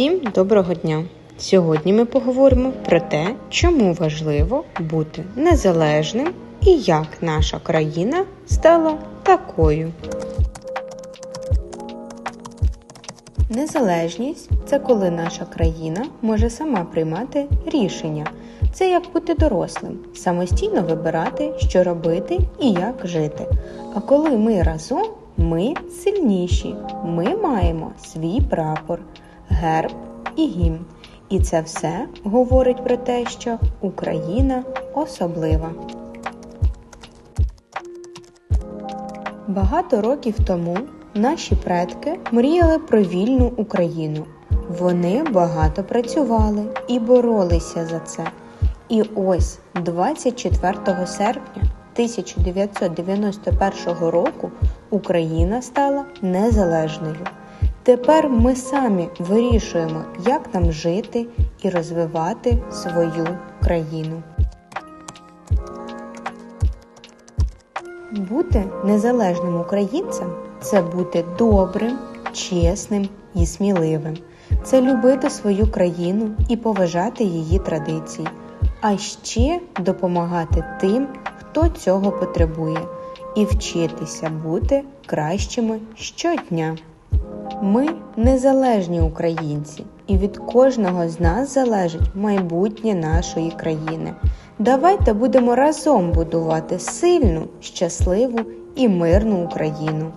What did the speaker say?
Всім доброго дня! Сьогодні ми поговоримо про те, чому важливо бути незалежним і як наша країна стала такою. Незалежність це коли наша країна може сама приймати рішення. Це як бути дорослим, самостійно вибирати, що робити і як жити. А коли ми разом, ми сильніші. Ми маємо свій прапор, герб і гімн. І це все говорить про те, що Україна особлива. Багато років тому наші предки мріяли про вільну Україну. Вони багато працювали і боролися за це. І ось 24 серпня 1991 року Україна стала незалежною. Тепер ми самі вирішуємо, як нам жити і розвивати свою країну. Бути незалежним українцем це бути добрим, чесним і сміливим. Це любити свою країну і поважати її традиції, а ще допомагати тим, хто цього потребує, і вчитися бути кращими щодня. Ми незалежні українці, і від кожного з нас залежить майбутнє нашої країни. Давайте будемо разом будувати сильну, щасливу і мирну Україну.